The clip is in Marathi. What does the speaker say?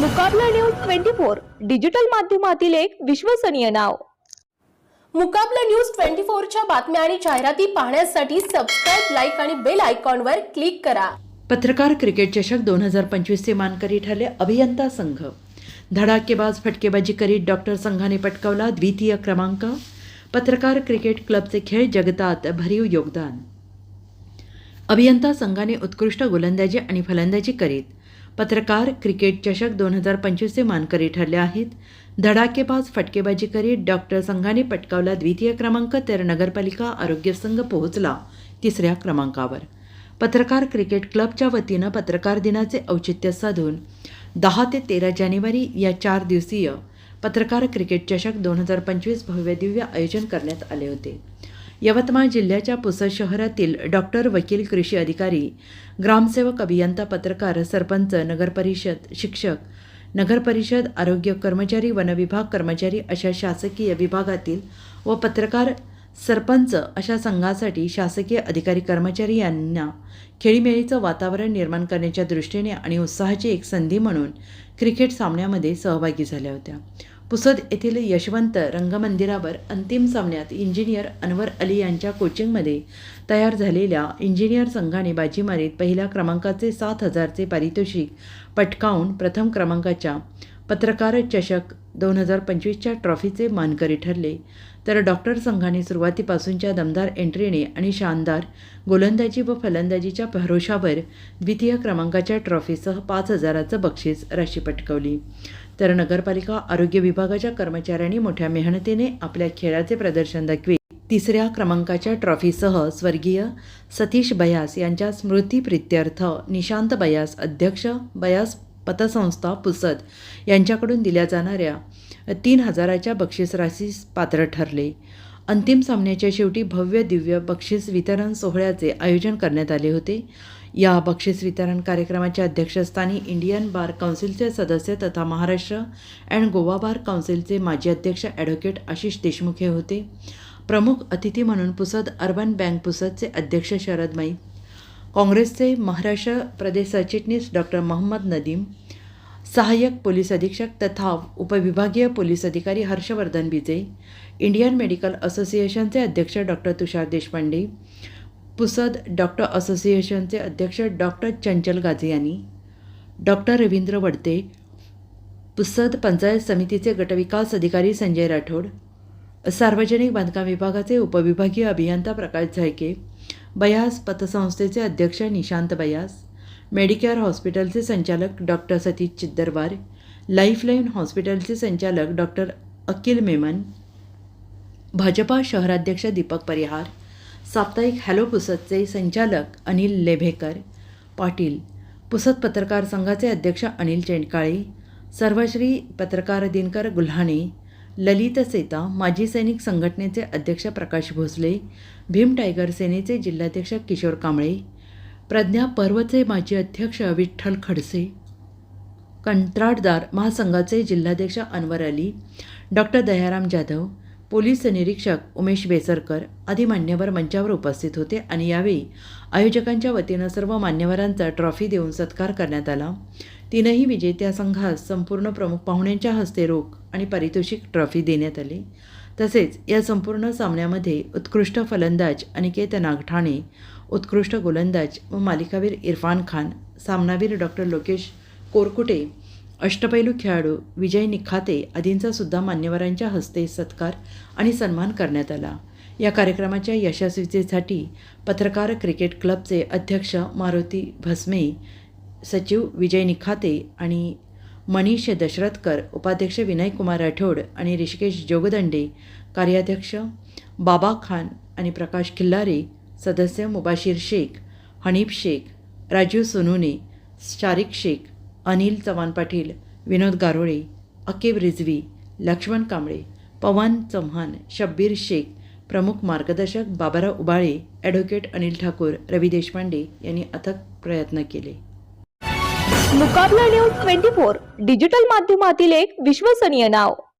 Mukabla news twenty four digital माध्यमातील एक विश्वसनीय नाव. मुकाबला न्यूज ट्वेंटी फोरच्या बातम्या आणि जाहिराती पाहण्यासाठी सबस्क्राईब लाईक आणि बेल आयकॉनवर क्लिक करा. पत्रकार क्रिकेट चषक दोन हजार पंचवीसचे मानकरी ठरले अभियंता संघ. धडाकेबाज फटकेबाजी करीत डॉक्टर संघाने पटकावला द्वितीय क्रमांक. पत्रकार क्रिकेट क्लबचे खेळ जगतात भरीव योगदान. अभियंता संघाने उत्कृष्ट गोलंदाजी आणि फलंदाजी करीत पत्रकार क्रिकेट चषक दोन हजार पंचवीसचे मानकरी ठरले आहेत. धडाकेबाज फटकेबाजी करीत डॉक्टर संघाने पटकावला द्वितीय क्रमांक तर नगरपालिका आरोग्य संघ पोहोचला तिसऱ्या क्रमांकावर. पत्रकार क्रिकेट क्लबच्या वतीनं पत्रकार दिनाचे औचित्य साधून दहा ते तेरा जानेवारी या चार दिवसीय पत्रकार क्रिकेट चषक दोन हजार पंचवीस भव्य दिव्य आयोजन करण्यात आले होते. यवतमाळ जिल्ह्याच्या पुसद शहरातील डॉक्टर वकील कृषी अधिकारी ग्रामसेवक अभियंता पत्रकार सरपंच नगरपरिषद शिक्षक नगरपरिषद आरोग्य कर्मचारी वनविभाग कर्मचारी अशा शासकीय विभागातील व पत्रकार सरपंच अशा संघासाठी शासकीय अधिकारी कर्मचारी यांना खेळीमेळीचं वातावरण निर्माण करण्याच्या दृष्टीने आणि उत्साहाची एक संधी म्हणून क्रिकेट सामन्यामध्ये सहभागी झाल्या होत्या. पुसद येथील यशवंत रंगमंदिरावर अंतिम सामन्यात इंजिनियर अनवर अली यांच्या कोचिंगमध्ये तयार झालेल्या इंजिनियर संघाने बाजी मारीत पहिल्या क्रमांकाचे सात हजारचे पारितोषिक पटकावून प्रथम क्रमांकाच्या पत्रकार चषक दोन हजार पंचवीसच्या ट्रॉफीचे मानकरी ठरले. तर डॉक्टर संघाने सुरुवातीपासूनच्या दमदार एंट्रीने आणि शानदार गोलंदाजी व फलंदाजीच्या भरोशावर द्वितीय क्रमांकाच्या ट्रॉफीसह पाच हजाराचं बक्षीस राशी पटकवली. तर नगरपालिका आरोग्य विभागाच्या कर्मचाऱ्यांनी मोठ्या मेहनतीने आपल्या खेळाचे प्रदर्शन दाखवित तिसऱ्या क्रमांकाच्या ट्रॉफीसह स्वर्गीय सतीश बयास यांच्या स्मृतीप्रित्यर्थ निशांत बयास अध्यक्ष बयास पतसंस्था पुसद यांच्याकडून दिल्या जाणाऱ्या तीन हजाराच्या बक्षीस राशीस पात्र ठरले. अंतिम सामन्याच्या शेवटी भव्य दिव्य बक्षीस वितरण सोहळ्याचे आयोजन करण्यात आले होते. या बक्षीस वितरण कार्यक्रमाच्या अध्यक्षस्थानी इंडियन बार काउन्सिलचे सदस्य तथा महाराष्ट्र अँड गोवा बार काउन्सिलचे माजी अध्यक्ष ॲडव्होकेट आशिष देशमुख हे होते. प्रमुख अतिथी म्हणून पुसद अर्बन बँक पुसदचे अध्यक्ष शरद माई काँग्रेसचे महाराष्ट्र प्रदेश सरचिटणीस डॉक्टर मोहम्मद नदीम सहाय्यक पोलीस अधीक्षक तथा उपविभागीय पोलीस अधिकारी हर्षवर्धन बिजे इंडियन मेडिकल असोसिएशनचे अध्यक्ष डॉक्टर तुषार देशपांडे पुसद डॉक्टर असोसिएशनचे अध्यक्ष डॉक्टर चंचल गाझियानी डॉक्टर रवींद्र वडते पुसद पंचायत समितीचे गटविकास अधिकारी संजय राठोड सार्वजनिक बांधकाम विभागाचे उपविभागीय अभियंता प्रकाश झायके बयास पतसंस्थेचे अध्यक्ष निशांत बयास मेडिकेअर हॉस्पिटलचे संचालक डॉक्टर सतीश चिद्दरवार लाईफलाईन हॉस्पिटलचे संचालक डॉक्टर अकिल मेमन भाजपा शहराध्यक्ष दीपक परिहार साप्ताहिक हॅलो पुसदचे संचालक अनिल लेभेकर पाटील पुसद पत्रकार संघाचे अध्यक्ष अनिल चेंडकाळे सर्वश्री पत्रकार दिनकर गुल्हाणे ललित सेता माजी सैनिक संघटनेचे अध्यक्ष प्रकाश भोसले भीम टायगर सेनेचे जिल्हाध्यक्ष किशोर कांबळे प्रज्ञा पर्वचे माजी अध्यक्ष विठ्ठल खडसे कंत्राटदार महासंघाचे जिल्हाध्यक्ष अनवर अली डॉक्टर दयाराम जाधव पोलीस निरीक्षक उमेश बेसरकर आदी मान्यवर मंचावर उपस्थित होते आणि यावेळी आयोजकांच्या वतीनं सर्व मान्यवरांचा ट्रॉफी देऊन सत्कार करण्यात आला. तीनही विजेत्या संघास संपूर्ण प्रमुख पाहुण्यांच्या हस्ते रोख आणि पारितोषिक ट्रॉफी देण्यात आली. तसेच या संपूर्ण सामन्यामध्ये उत्कृष्ट फलंदाज अनिकेत नागठाणे उत्कृष्ट गोलंदाज व मालिकावीर इरफान खान सामनावीर डॉक्टर लोकेश कोरकुटे अष्टपैलू खेळाडू विजय निखाते आदींचा सुद्धा मान्यवरांच्या हस्ते सत्कार आणि सन्मान करण्यात आला. या कार्यक्रमाच्या यशस्वीतेसाठी पत्रकार क्रिकेट क्लबचे अध्यक्ष मारुती भस्मे सचिव विजय निखाते आणि मनीष दशरथकर उपाध्यक्ष विनयकुमार राठोड आणि ऋषिकेश जोगदंडे कार्याध्यक्ष बाबा खान आणि प्रकाश खिल्लारे सदस्य मुबाशीर शेख हनीफ शेख राजीव सोनुने शारिक शेख अनिल चव्हाण पाटील विनोद गारोळे अकेब रिझवी लक्ष्मण कांबळे पवन चव्हाण शब्बीर शेख प्रमुख मार्गदर्शक बाबाराव उबाळे ॲडव्होकेट अनिल ठाकूर रवी देशपांडे यांनी अथक प्रयत्न केले. Mukabla news twenty four digital माध्यमातील एक विश्वसनीय नाव.